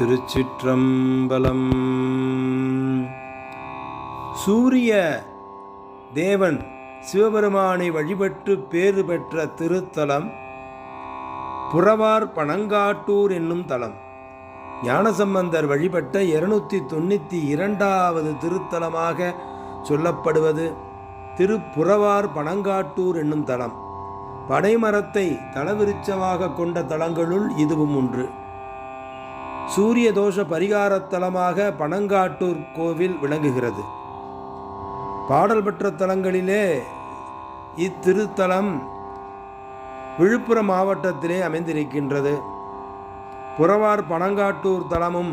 திருச்சிற்றம்பலம். சூரிய தேவன் சிவபெருமானை வழிபட்டு பேறு பெற்ற திருத்தலம் புறவார் பனங்காட்டூர் என்னும் தலம். ஞானசம்பந்தர் வழிபட்ட இருநூத்தி தொண்ணூற்றி இரண்டாவது திருத்தலமாக சொல்லப்படுவது திருப்புறவார் பனங்காட்டூர் என்னும் தலம். பனைமரத்தை தலவிருச்சமாக கொண்ட தலங்களுள் இதுவும் ஒன்று. சூரிய தோஷ பரிகாரத் தலமாக பனங்காட்டூர் கோவில் விளங்குகிறது. பாடல் பெற்ற தலங்களிலே இத்திருத்தலம் விழுப்புரம் மாவட்டத்திலே அமைந்திருக்கின்றது. புறவார் பனங்காட்டூர் தலமும்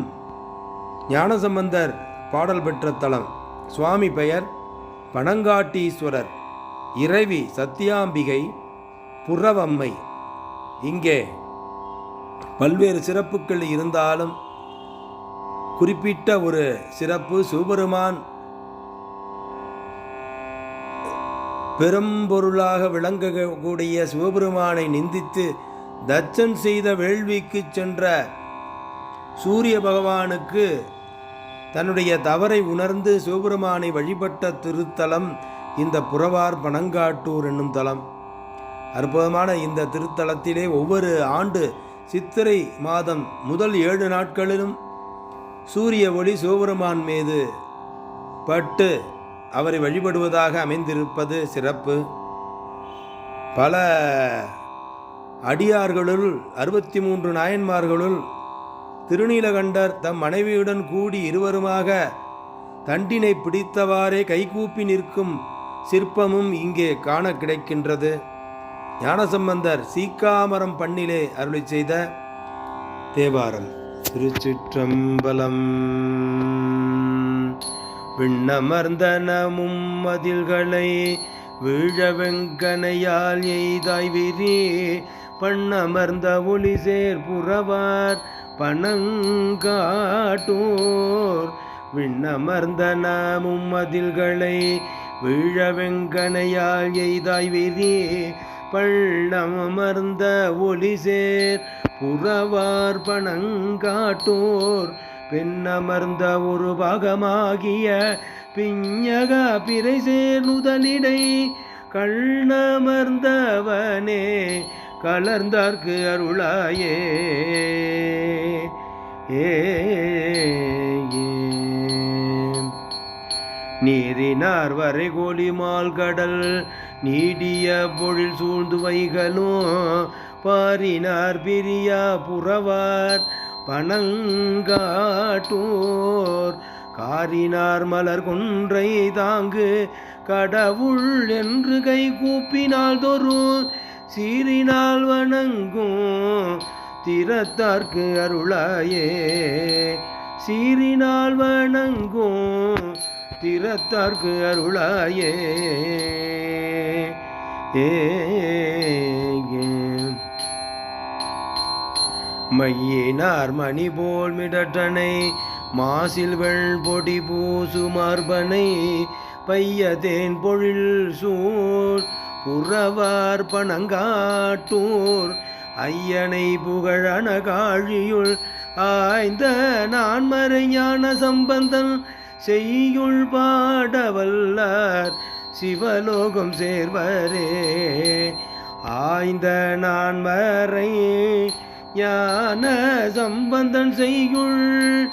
ஞானசம்பந்தர் பாடல் பெற்ற தலம். சுவாமி பெயர் பனங்காட்டீஸ்வரர். இறைவி சத்தியாம்பிகை புறவம்மை. இங்கே பல்வேறு சிறப்புகள் இருந்தாலும் குறிப்பிட்ட ஒரு சிறப்பு சிவபெருமான் பெரும்பொருளாக விளங்கக்கூடிய சிவபெருமானை நிந்தித்து தச்சன் செய்த வேள்விக்கு சென்ற சூரிய பகவானுக்கு தன்னுடைய தவறை உணர்ந்து சிவபெருமானை வழிபட்ட திருத்தலம் இந்த புறவார் பனங்காட்டூர் என்னும் தலம். அற்புதமான இந்த திருத்தலத்திலே ஒவ்வொரு ஆண்டு சித்திரை மாதம் முதல் ஏழு நாட்களிலும் சூரிய ஒளி சிவபெருமான் மீது பட்டு அவரை வழிபடுவதாக அமைந்திருப்பது சிறப்பு. பல அடியார்களுள் அறுபத்தி மூன்று நாயன்மார்களுள் திருநீலகண்டர் தம் மனைவியுடன் கூடி இருவருமாக தண்டினை பிடித்தவாறே கைகூப்பி நிற்கும் சிற்பமும் இங்கே காண கிடைக்கின்றது. ஞானசம்பந்தர் சீக்காமரம் பண்ணிலே அருளி செய்த தேவாரம். திருச்சிற்றம்பலம். விண்ணமர்ந்தனமும் மதில்களை வீழவெங்கனையால் எய்தாய் விரி பண்ணமர்ந்த ஒளி சேர்புறவார் பணங்காட்டோர். விண்ணமர்ந்தனமும் மதில்களை வீழவெங்கனையால் எய்தாய் விரி பள்ளமர்ந்த ஒளிசேர் புறவார் பணங்காட்டோர் பெண்ணமர்ந்த ஒரு பாகமாகிய பிஞக பிறைசேர் நுதலிடை கண்ணமர்ந்தவனே கலர்ந்தார்க்கு அருளாயே. ஏ. நீரினார் வரை கோலிமால் கடல் நீடிய பொழில் சூழ்ந்து வைகளும் பாரினார் பிரியா புறவார் பணங்காட்டோர் காரினார் மலர் கொன்றை தாங்கு கடவுள் என்று கை கூப்பினால் தோறும் சீரினால் வணங்கும் திறத்தார்க்கு அருளாயே. சீரினால் வணங்கும் திறத்தார்க்கு அருளாயே. ஏ மையினார் மணி போல் மிடட்டனை மாசில் வெள் பொடி பூசு மார்பனை பைய தேன் பொழில் சூர் புறவார் பணங்காட்டூர் ஐயனை புகழன காழியுள் ஆய்ந்த நான் மறைஞான சம்பந்தன் செய்யுள் பாடவல்லார் சிவலோகம் சேர்வரே. ஆய்ந்த நான் மறை ஞான சம்பந்தன் செய்யுள்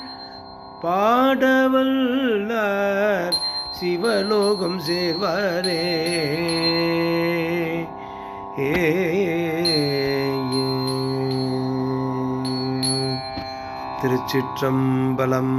பாடவல்லார் சிவலோகம் சேர்வரே. ஏ. திருச்சிற்றம்பலம்